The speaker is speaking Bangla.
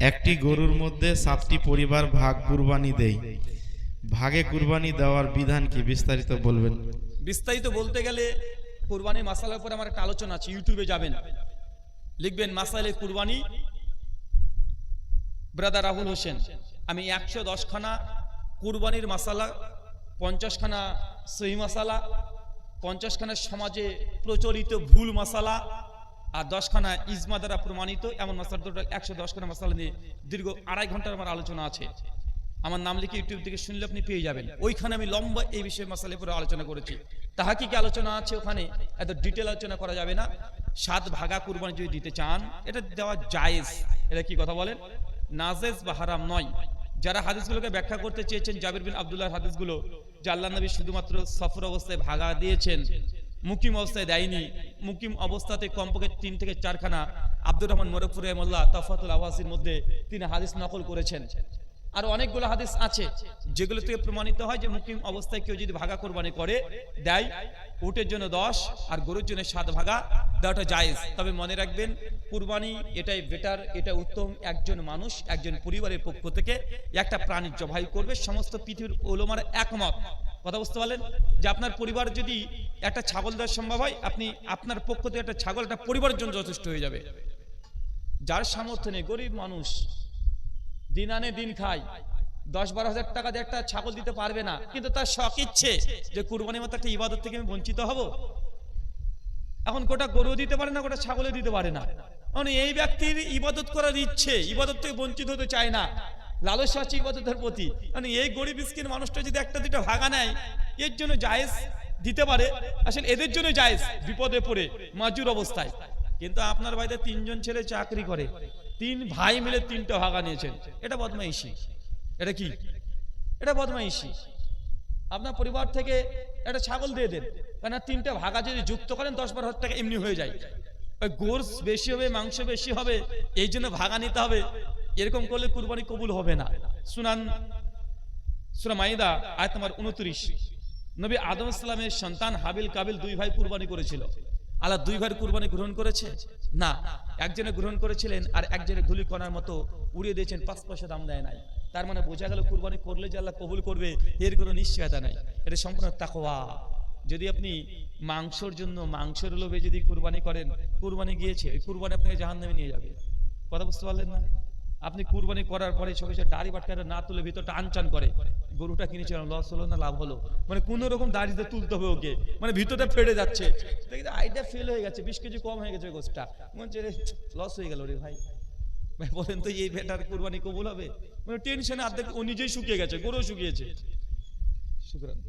একটি গরুর মধ্যে সাতটি পরিবার ভাগ কুরবানি দেয়। ভাগে কুরবানি দেওয়ার বিধান কি? বিস্তারিত বলবেন। বিস্তারিত বলতে গেলে কুরবানি মাসালার উপরে আমার একটা আলোচনা আছে, ইউটিউবে যাবেন। লিখবেন মাসালে কুরবানি। ব্রাদার রাহুল হোসেন, আমি একশো দশখানা কুরবানির মাসালা পঞ্চাশখানা সহি মাসালা পঞ্চাশখানা সমাজে প্রচলিত ভুল মাসালা আর দশখানা ইজমা দ্বারা প্রমাণিত, এমন মাসালা টোটাল একশো দশখানা মাসালা নিয়ে দীর্ঘ আড়াই ঘণ্টার আমার আলোচনা আছে। আমার নাম লিখে ইউটিউব থেকে শুনলে আপনি পেয়ে যাবেন। ওইখানে আমি লম্বা এই বিষয়ে মাসালে পরে আলোচনা করেছি। তাহা কি আলোচনা আছে ওখানে? এত ডিটেল আলোচনা করা যাবে না। সাত ভাগা কুরবানি যদি দিতে চান, এটা দেওয়া জায়েজ। এটা কি কথা বলেন? নাজেজ বা হারাম নয়। যারা হাদিসগুলোকে ব্যাখ্যা করতে চেয়েছেন জাবির বিন আব্দুল্লাহ হাদিসগুলো, যে আল্লাহ নবী শুধুমাত্র সফর অবস্থায় ভাগা দিয়েছেন মুকিম অবস্থায় দেয়নি। মুকিম অবস্থাতে কমপক্ষে তিন থেকে চারখানা আব্দুর রহমান মোরকপুর রহমল্লা তফাতুল আওয়াজির মধ্যে তিনি হাদিস নকল করেছেন। আর অনেকগুলো হাদিস আছে যেগুলো থেকে প্রমাণিত হয় যে মুকিম অবস্থায় কেউ যদি ভাগা কোরবানি করে, দেয়, উটের জন্য দশ আর গরুর জন্য সাত ভাগা, দেওয়াটা জায়েজ। তবে মনে রাখবেন, কুরবানি এটাই বেটার, এটা উত্তম একজন মানুষ, একজন পরিবারের পক্ষ থেকে একটা প্রাণী জবাই করবে, সমস্ত পৃথিবীর ওলোমার একমত। কথা বুঝতে পারলেন? যে আপনার পরিবার যদি একটা ছাগল দেওয়া সম্ভব হয়, আপনি আপনার পক্ষ থেকে একটা ছাগল, একটা পরিবারের জন্য যথেষ্ট হয়ে যাবে। যার সামর্থ্য নেই, গরিব মানুষ দিন আনে দিন খায়। দশ বারো হাজার টাকা দিয়ে একটা ছাগল দিতে পারবে না। কিন্তু তার শখ ইচ্ছে যে কুরবানির মতো একটা ইবাদত থেকে আমি বঞ্চিত হব। এখন গোটা গরু দিতে পারে না, গোটা ছাগলে দিতে পারে না। মানে এই ব্যক্তির ইবাদত করার ইচ্ছে, ইবাদত থেকে বঞ্চিত হতে চায় না। লালসা আছে ইবাদতের প্রতি। মানে এই গরিব মিসকিন মানুষটা যদি একটা দুটো ভাগা নেয়, এর জন্য জায়েজ দিতে পারে। আসলে এদের জন্য জায়েজ, বিপদে পড়ে মাজুর অবস্থায়। কিন্তু আপনার বাড়িতে তিনজন ছেলে চাকরি করে। তিন ভাই মিলে তিনটা ভাগা নিয়েছেন। এটা বদমাইশি। এটা কি? এটা বদমাইশি। আপনার পরিবার থেকে একটা ছাগল দিয়ে দেন। কেন তিনটা ভাগা যদি যুক্ত করেন, দশ বারো হাজার টাকা এমনি হয়ে যায়। ওই গোর্স বেশি হবে, মাংস বেশি হবে, এই জন্য ভাগা নিতে হবে। এরকম করলে কুরবানি কবুল হবে না। সুনান, সুরা মাইদা আয় তোমার উনত্রিশ। নবী আদম ইসলামের সন্তান হাবিল কাবিল দুই ভাই কুরবানি করেছিল। আল্লাহ দুই ভাই কুরবানি গ্রহণ করেছে। না, একজনে গ্রহণ করেছিলেন আর একজনে ধুলি কণার মতো উড়িয়ে দিয়েছেন, পাঁচ পয়সা দাম দেয় নাই। তার মানে বোঝা গেল কুরবানি করলে যে আল্লাহ কবুল করবে, এর কোনো নিশ্চয়তা নাই। এটা সম্পূর্ণ তাকোয়া যদি আপনি মাংসর জন্য, মাংসের লোভে যদি কুরবানি করেন, কুরবানি গিয়েছে, ওই কুরবানি আপনাকে জাহান নামে নিয়ে যাবে। কথা বুঝতে পারলেন না? আপনি কুরবানি করার পরে সঙ্গে সঙ্গে দাড়ি বাটকারে না তুলে ভিতরটা আনচান করে। গরুটা কিনেছিলাম লস হলো না লাভ হলো? মানে কোন রকম দাড়িতে তুলতে হবে ওকে। মানে ভিতরটা ফেড়ে যাচ্ছে। দেখি আইটা ফেল হয়ে গেছে, বিশ কেজি কম হয়ে গেছে গোসটা মনে লস হয়ে গেল রে ভাই। ভাই, বলেন তো এই বেটার কুরবানি কবুল হবে? মানে টেনশনে অর্ধেক ও নিজেই শুকিয়ে গেছে গরু শুকিয়েছে। শুক্রান।